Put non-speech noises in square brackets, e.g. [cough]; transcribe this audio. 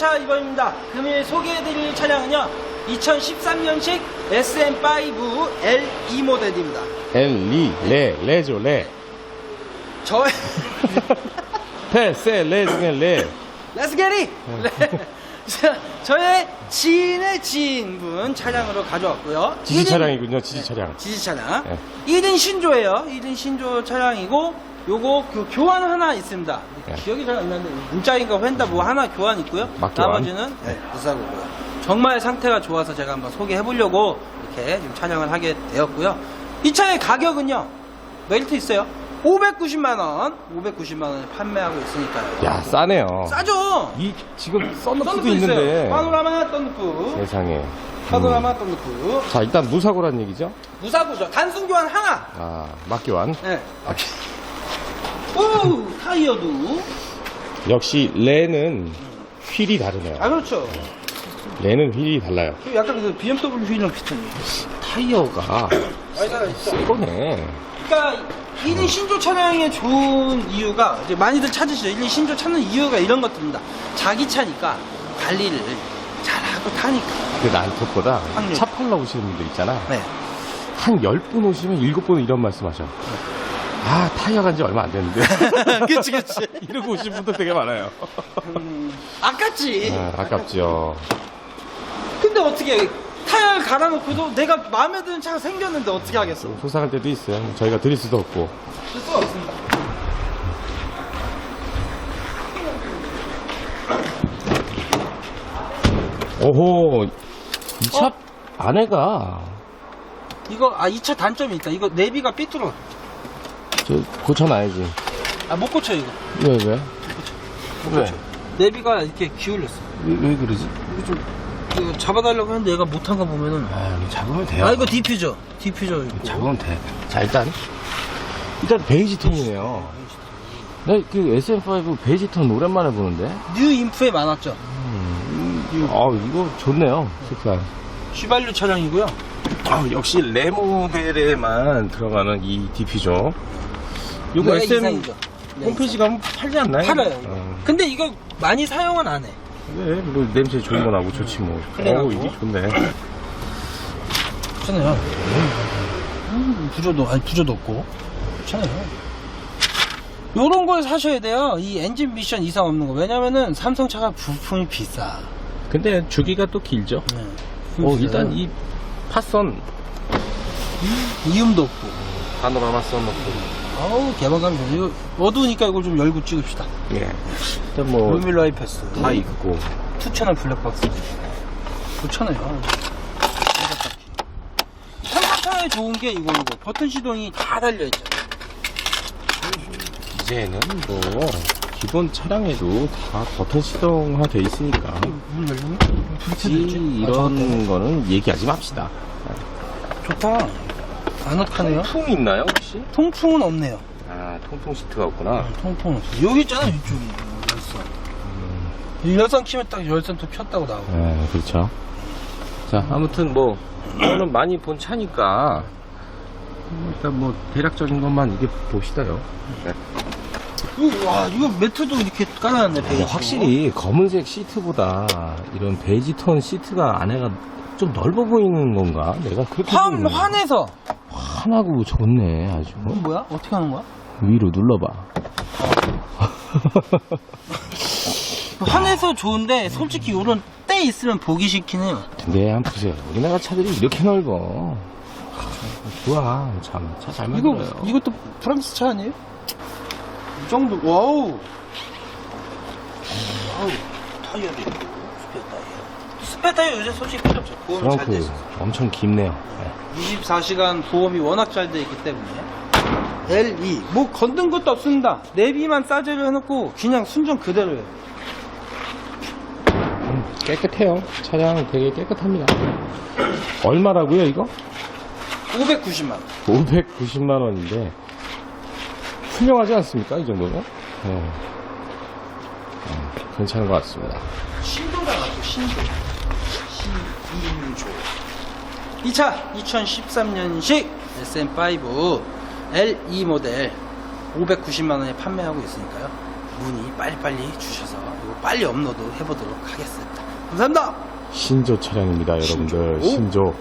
차 이번입니다. 금일 소개해드릴 차량은요. 2013년식 SM5 L2 모델입니다. 엘리 레 레죠 레 저의 [laughs] 페세 레 중에 레 Let's get it! 네. 자, [laughs] 저의 지인의 지인분 차량으로 가져왔고요. 지지 1인 차량이군요 지지 차량 지지 차량. 네. 1인 신조예요. 1인 신조 차량이고 요거 그 교환 하나 있습니다. 네. 기억이 잘 안 나는데 문자인가 횡다 뭐 하나 교환 있고요. 막 교환. 나머지는 네, 무사고고요. 정말 상태가 좋아서 제가 한번 소개해 보려고 이렇게 지금 촬영을 하게 되었고요. 이 차의 가격은요. 메리트 있어요. 590만 원. 590만 원에 판매하고 있으니까요. 야 싸네요 싸죠. 이 지금 썬루프도 썬루프 있는데 있어요. 파노라마 썬루프. 세상에 파노라마 썬루프. 자 일단 무사고란 얘기죠 무사고죠. 단순 교환 하나. 아 막교환 네. 오 타이어도. 역시 레는 휠이 다르네요 아 그렇죠. 레는 휠이 달라요 약간 그 BMW 휠이랑 비슷해요. 타이어가 많이 살아있죠. 이거네 그러니까 1인 신조 차량의 좋은 이유가 이제 많이들 찾으시죠. 1인 신조 찾는 이유가 이런 것들입니다. 자기 차니까 관리를 잘하고 타니까. 근데 난 그것보다 확률. 차 팔러 오시는 분들 있잖아 네. 한 10분 오시면 7분 이런 말씀 하셔 아 타이어 간지 얼마 안 됐는데 [laughs] 그치 그치. [laughs] 이러고 오신 분들 되게 많아요 음, 아깝지. 아, 아깝죠 근데 어떻게 타이어를 갈아놓고도 내가 마음에 드는 차가 생겼는데 어떻게 하겠어? 속상할 때도 있어요 저희가 드릴 수도 없고 쓸 수가 없습니다. 오호 이차 안에가 이거 아 이 차 단점이 있다. 이거 내비가 삐뚤어. 저 고쳐놔야지. 아 못 고쳐 이거. 왜 왜? 못 왜? 고쳐. 내비가 이렇게 기울였어. 왜, 왜 그러지? 이거 좀 이거 잡아달라고 했는데 얘가 못한 거 보면은. 아 이거 잡으면 돼요. 아 이거 디퓨저. 디퓨저 있고. 잡으면 돼 자 일단. 일단 베이지 톤이네요. 나 그 SM5 베이지 톤 오랜만에 보는데. 뉴 인프에 많았죠. 아 이거 좋네요 색깔. 휘발유 차량이고요. 아, 역시 레 모델에만 들어가는 이 디퓨저 레 SM 이상이죠. 레 홈페이지 가면 팔지 않나요? 팔아요 이거. 어. 근데 이거 많이 사용은 안해 왜? 뭐 냄새 좋은 거 나고 좋지 뭐 클린하고. 어우 이게 좋네 괜찮아요 음, 부조도 아니 부조도 없고 괜찮아요 요런 걸 사셔야 돼요 이 엔진 미션 이상 없는 거 왜냐면은 삼성 차가 부품이 비싸 근데 주기가 또 길죠 네. 어 일단 이 파선 이음도 없고 파노라마 써놓고 어우 개방감이 좋네. 이거 어두우니까 이거 좀 열고 찍읍시다. 예. 일단 뭐다 루밀러 아이패스. 있고. 투채널 블랙박스. 좋잖아요. 삼성차에 좋은 게 이거 이거. 버튼 시동이 다 달려있죠 이제는 뭐 기본 차량에도 다 버튼 시동화 돼 있으니까. 문 열리네? 굳이 이런 거는 얘기하지 맙시다. 좋다 아늑하네요. 통풍 있나요 혹시? 통풍은 없네요. 아 통풍 시트가 없구나. 통풍은 없어 여기 있잖아 이쪽에 열선. 이 열선 키면 딱 열선 또 켰다고 나오고. 네 그렇죠. 자 아무튼 뭐 이거는 많이 본 차니까. 일단 뭐 대략적인 것만 이게 봅시다요. 이거, 와 이거 매트도 이렇게 깔아놨네 베이지. 확실히 검은색 시트보다 이런 베이지 톤 시트가 안에가 좀 넓어 보이는 건가? 내가 그렇게 환, 보이는 환해서. 환하고 좋네 아주. 이거 뭐야? 어떻게 하는 거야? 위로 눌러봐. [laughs] 환해서 좋은데 솔직히 요런 때 있으면 보기 싫긴 해요. 근데 한번 보세요. 우리나라 차들이 이렇게 넓어. 좋아 참 차 잘 이거 만들어요. 이것도 프랑스 차 아니에요? 이 정도 와우. 와우. 타이어도 있고 스페 타이어. 스페 타이어 요새 솔직히 필요 없죠 보험이 잘돼 트렁크 있어 엄청 깊네요. 24시간 보험이 워낙 잘 돼 있기 때문에. LE 뭐 건든 것도 없습니다. 내비만 싸제를 해놓고 그냥 순정 그대로예요. 음, 깨끗해요. 차량 되게 깨끗합니다. 얼마라고요 이거? 590만 590만 원인데 훌륭하지 않습니까 이 정도면? 네. 음, 괜찮은 것 같습니다 신조가 맞죠 신조 신인조 이 차 2013년식 SM5 LE 모델 590만원에 판매하고 있으니까요 문의 빨리빨리 주셔서 이거 빨리 업로드 해보도록 하겠습니다. 감사합니다. 신조 차량입니다, 여러분들. 신조. 신조.